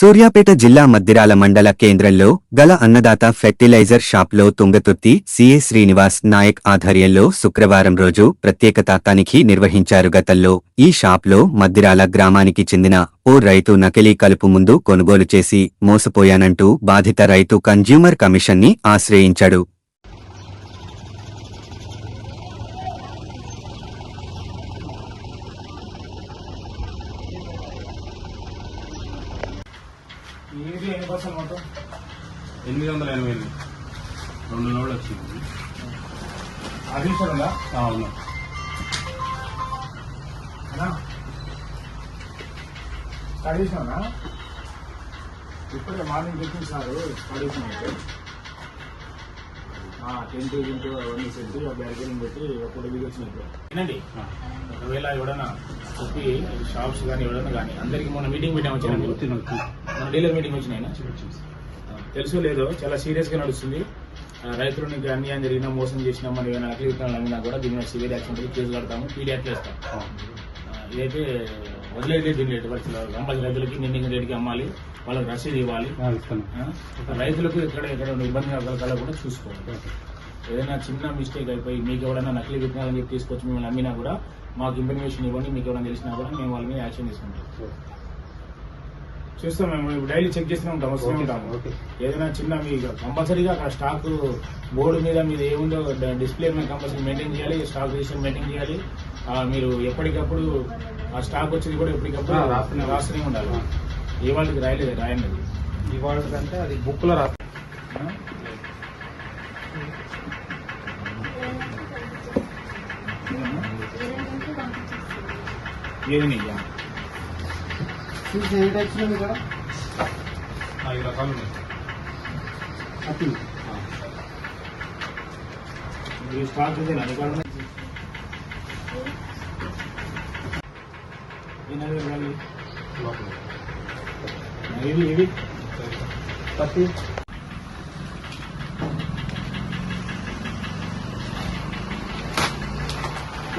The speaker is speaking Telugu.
సూర్యాపేట జిల్లా మద్దిరాల మండల కేంద్రంలో గల అన్నదాత ఫెర్టిలైజర్ షాప్లో తుంగతుర్తి సిఏ శ్రీనివాస్ నాయక్ ఆధ్వర్యంలో శుక్రవారం రోజు ప్రత్యేకత తనిఖీ నిర్వహించారు. గతంలో ఈ షాప్లో మద్దిరాల గ్రామానికి చెందిన ఓ రైతు నకిలీ కలుపు ముందు కొనుగోలు చేసి మోసపోయానంటూ బాధిత రైతు కన్జ్యూమర్ కమిషన్ని ఆశ్రయించాడు. ఇది ఎన్ని పర్సెంట్ మొత్తం ఎనిమిది వందల ఎనభై ఎనిమిది. రెండు లోడ్లు వచ్చింది ఆ, అవును అడిషన్ ఇప్పుడే మార్నింగ్ తెప్పించినారు అడిషన్ అయితే టెంట్ గింట్ అవన్నీ సెట్ బ్యారికేడింగ్ పెట్టి అప్పుడు దిగి వచ్చినట్టు వినండి ఆ. ఒకవేళ ఎవడన్నా చెప్పి షాప్స్ కానీ ఎవడన్నా కానీ అందరికి మొన్న మీటింగ్ పెట్టాము మన డీలర్ మీటింగ్ వచ్చినాయినా? తెలుసో లేదో? చాలా సీరియస్గా నడుస్తుంది. ఆ, రైతులు నీకు అన్యాయం జరిగినా మోసం చేసినా మరి ఏమైనా నకిలీ విత్తనాలు అమ్మినా కూడా దీని మీద సివియర్ యాక్షన్ ఉంటుంది కేసు కడతాము పీడియాక్ చేస్తాం ఇదైతే వదిలేదు ఎట్టి పరిస్థితుల్లో కంపల్సరీ రైతులకి నిన్న రేటుకి అమ్మాలి వాళ్ళకి రసీదు ఇవ్వాలి. రైతులకు ఎక్కడ ఎక్కడ ఇబ్బంది కలగాలి కూడా చూసుకోవాలి. ఏదైనా చిన్న మిస్టేక్ అయిపోయి మీకు ఎవరైనా నకిలీ విత్తనాలు చెప్పి తీసుకొచ్చి మిమ్మల్ని అమ్మినా కూడా మాకు ఇన్ఫర్మేషన్ ఇవ్వండి మీకు ఎవరైనా తెలిసినా కూడా మేము వాళ్ళ మీద యాక్షన్ తీసుకుంటాం. చూస్తాం మేము. డైలీ చెక్ చేస్తూనే ఉంటాం వస్తూనే ఉంటాము. ఓకే ఏదైనా చిన్న మీ కంపల్సరీగా అక్కడ స్టాక్ బోర్డు మీద మీద ఏముందో డిస్ప్లే మీద కంపల్సరీ మెయింటైన్ చేయాలి స్టాక్ రిజిస్టర్ మెయింటైన్ చేయాలి. మీరు ఎప్పటికప్పుడు ఆ స్టాక్ వచ్చేది కూడా ఎప్పటికప్పుడు రాస్తూనే ఉండాలి. రాస్తూనే ఉండాలి. ఏ వాళ్ళకి రాయలేదు రాయండి. ఇవాళ కంటే అది బుక్లో రా ఏది నీయా ఐదు రకాలు ఉన్నాయి ఈ స్టాక్ ఇదేనా నీ కాడ ఉన్నది? ఈ నలభై రూపాయలు. లోపల. ఇవి ఇవి పత్తి